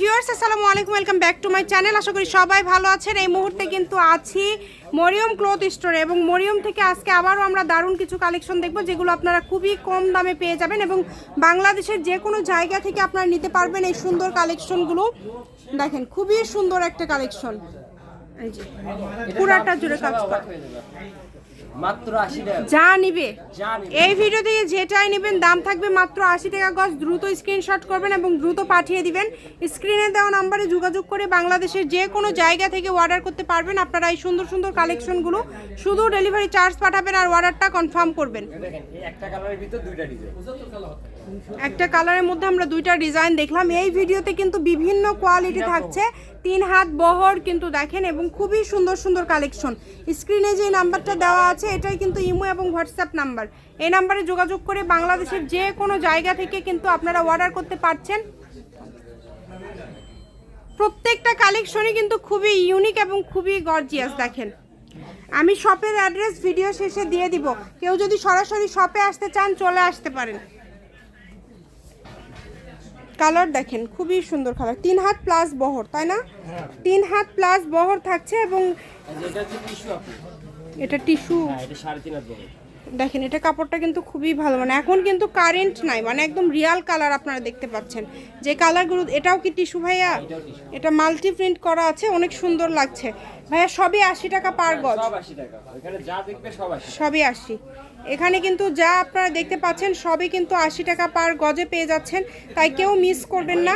Viewers, আসসালামু আলাইকুম, welcome back to my channel. আশা করি সবাই ভালো আছেন। এই মুহূর্তে কিন্তু আছি মরিয়ম ক্লথ স্টোরে এবং মরিয়ম থেকে আজকে আবারও আমরা দারুণ কিছু কালেকশন দেখব যেগুলো আপনারা খুবই কম দামে পেয়ে যাবেন এবং বাংলাদেশের যে কোনো জায়গা থেকে আপনারা নিতে পারবেন এই সুন্দর কালেকশনগুলো। দেখেন, খুবই সুন্দর একটা কালেকশন। এই যে, পুরাটা জুড়ে কাজ করা। মাত্র আশি টাকা যা নিবে। এই ভিডিও থেকে যেটাই নেবেন দাম থাকবে মাত্র আশি টাকা। গজ দ্রুত স্ক্রিনশট করবেন এবং দ্রুত পাঠিয়ে দিবেন। স্ক্রিনে দেওয়া নাম্বারে যোগাযোগ করে বাংলাদেশের যে কোনো জায়গা থেকে অর্ডার করতে পারবেন। আপনারা এই সুন্দর সুন্দর কালেকশনগুলো শুধু ডেলিভারি চার্জ পাঠাবেন আর অর্ডারটা কনফার্ম করবেন। একটা কালারের ভিতর দুইটা ডিজাইন একটা কালারের মধ্যে আমরা দুইটা ডিজাইন দেখলাম। এই ভিডিওতে কিন্তু বিভিন্ন কোয়ালিটি থাকছে। তিন হাত বহর কিন্তু দেখেন এবং খুবই সুন্দর সুন্দর কালেকশন স্ক্রিনে যে নাম্বারটা দেওয়া আছে এটাই কিন্তু ইমো এবং হোয়াটসঅ্যাপ নাম্বার। এই নাম্বারে যোগাযোগ করে বাংলাদেশের যে কোনো জায়গা থেকে কিন্তু আপনারা অর্ডার করতে পারছেন। প্রত্যেকটা কালেকশনই কিন্তু খুবই ইউনিক এবং খুবই গর্জিয়াস দেখেন। আমি শপের অ্যাড্রেস ভিডিও শেষে দিয়ে দিব। কেউ যদি সরাসরি শপে আসতে চান চলে আসতে পারেন। কালার দেখেন খুবই সুন্দর কালার তিন হাত প্লাস বহর তাই না? তিন হাত প্লাস বহর থাকছে এবং এটা টিস্যু? হ্যাঁ এটা সাড়ে তিন হাত দেখেন এটা কাপড়টা কিন্তু খুবই ভালো। মানে এখন কিন্তু কারেন্ট নাই মানে একদম রিয়াল কালার আপনারা দেখতে পাচ্ছেন। যে কালারগুলো এটাও কি টিস্যু ভাইয়া? এটা মাল্টি প্রিন্ট করা আছে অনেক সুন্দর লাগছে। ভাইয়া সবই আশি টাকা পার গজ। সব আশি টাকা। ওইখানে যা দেখবে সব আশি সবই আশি। এখানে কিন্তু যা আপনারা দেখতে পাচ্ছেন সবই কিন্তু আশি টাকা পার গজে পেয়ে যাচ্ছেন। তাই কেউ মিস করবেন না।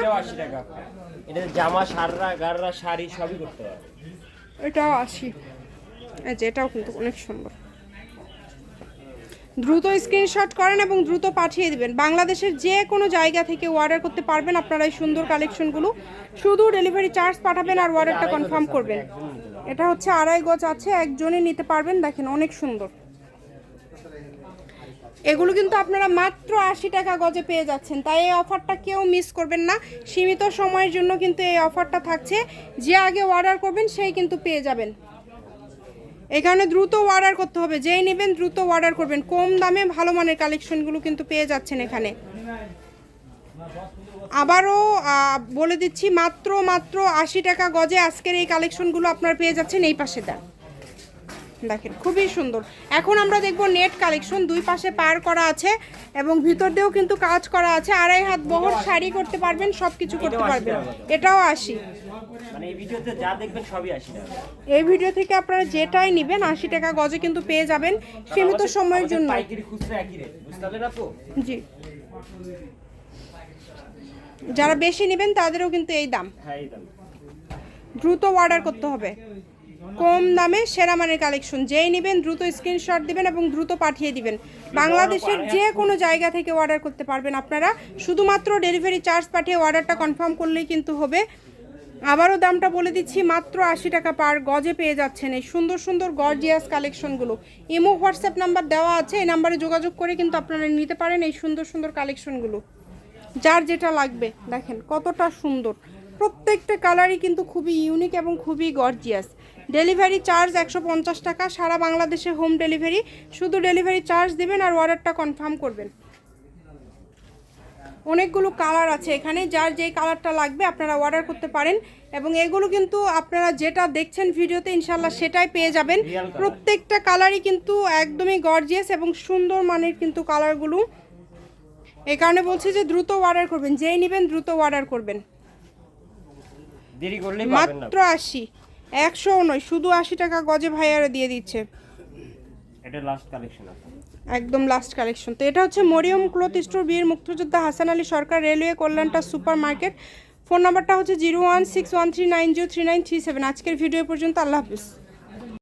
জামা সাররা গাররা শাড়ি সবই করতে পারে এটাও আশি। এই যে, এটাও কিন্তু অনেক সুন্দর। দ্রুত স্ক্রিনশট করেন এবং দ্রুত পাঠিয়ে দিবেন। বাংলাদেশের যে কোনো জায়গা থেকে অর্ডার করতে পারবেন আপনারা এই সুন্দর কালেকশনগুলো শুধু ডেলিভারি চার্জ পাঠাবেন আর অর্ডারটা কনফার্ম করবেন। এটা হচ্ছে আড়াই গজ আছে, একজনই নিতে পারবেন। দেখেন অনেক সুন্দর। এগুলো কিন্তু আপনারা মাত্র আশি টাকা গজে পেয়ে যাচ্ছেন। তাই এই অফারটা কেউ মিস করবেন না। সীমিত সময়ের জন্য কিন্তু এই অফারটা থাকছে। যে আগে অর্ডার করবেন, সেই কিন্তু পেয়ে যাবেন। এখানে দ্রুত অর্ডার করতে হবে। যেই নেবেন দ্রুত অর্ডার করবেন। কম দামে ভালো মানের কালেকশনগুলো কিন্তু পেয়ে যাচ্ছেন এখানে। আবারও বলে দিচ্ছি, মাত্র মাত্র আশি টাকা গজে আজকের এই কালেকশনগুলো আপনার পেয়ে যাচ্ছেন এই পাশে দেন দেখেন খুবই সুন্দর। এখন আমরা দেখব নেট কালেকশন দুই পাশে পার করা আছে এবং ভিতর দিয়েও কিন্তু কাজ করা আছে। আড়াই হাত বহর শাড়ি করতে পারবেন সব কিছু করতে পারবেন। এটাও আসি মানে এই আশি ভিডিও থেকে আপনারা যেটাই নেবেন আশি টাকা গজে কিন্তু পেয়ে যাবেন সীমিত সময়ের জন্য। জি। যারা বেশি নেবেন তাদেরও কিন্তু এই দাম। হ্যাঁ এই দাম। দ্রুত অর্ডার করতে হবে। কম দামে সেরা মানের কালেকশন। যেই নেবেন দ্রুত স্ক্রিনশট দিবেন এবং দ্রুত পাঠিয়ে দিবেন। বাংলাদেশের যে কোনো জায়গা থেকে অর্ডার করতে পারবেন আপনারা। শুধুমাত্র ডেলিভারি চার্জ পাঠিয়ে অর্ডারটা কনফার্ম করলেই কিন্তু হবে। আবারও দামটা বলে দিচ্ছি, মাত্র আশি টাকা পার গজে পেয়ে যাচ্ছেন এই সুন্দর সুন্দর গর্জিয়াস কালেকশনগুলো। ইমো, হোয়াটসঅ্যাপ নাম্বার দেওয়া আছে, এই নাম্বারে যোগাযোগ করে কিন্তু আপনারা নিতে পারেন এই সুন্দর সুন্দর কালেকশনগুলো। যার যেটা লাগবে, দেখেন কতটা সুন্দর। প্রত্যেকটা কালারই কিন্তু খুবই ইউনিক এবং খুবই গর্জিয়াস ডেলিভারি চার্জ একশো পঞ্চাশ টাকা সারা বাংলাদেশে হোম ডেলিভারি শুধু ডেলিভারি চার্জ দেবেন আর অর্ডারটা কনফার্ম করবেন। অনেকগুলো কালার আছে এখানে যার যেই কালারটা লাগবে আপনারা অর্ডার করতে পারেন এবং এগুলো কিন্তু আপনারা যেটা দেখছেন ভিডিওতে ইনশাল্লাহ সেটাই পেয়ে যাবেন। প্রত্যেকটা কালারই কিন্তু একদমই গর্জিয়াস এবং সুন্দর মানের কিন্তু কালারগুলো এই কারণে বলছি যে দ্রুত অর্ডার করবেন যেই নেবেন দ্রুত অর্ডার করবেন। দেরি করলে মাত্র আশি। একশো নয় শুধু আশি টাকা গজে ভাইয়ারা দিয়ে দিচ্ছে। এটা লাস্ট কালেকশন আছে। একদম লাস্ট কালেকশন তো এটা হচ্ছে মরিয়ম ক্লথ স্টোর বীর মুক্তিযোদ্ধা হাসান আলী সরকার রেলওয়ে কল্যাণটা সুপার মার্কেট। ফোন নাম্বারটা হচ্ছে zero one six one three nine zero three nine three seven. আজকের ভিডিও পর্যন্ত আল্লাহ হাফিজ।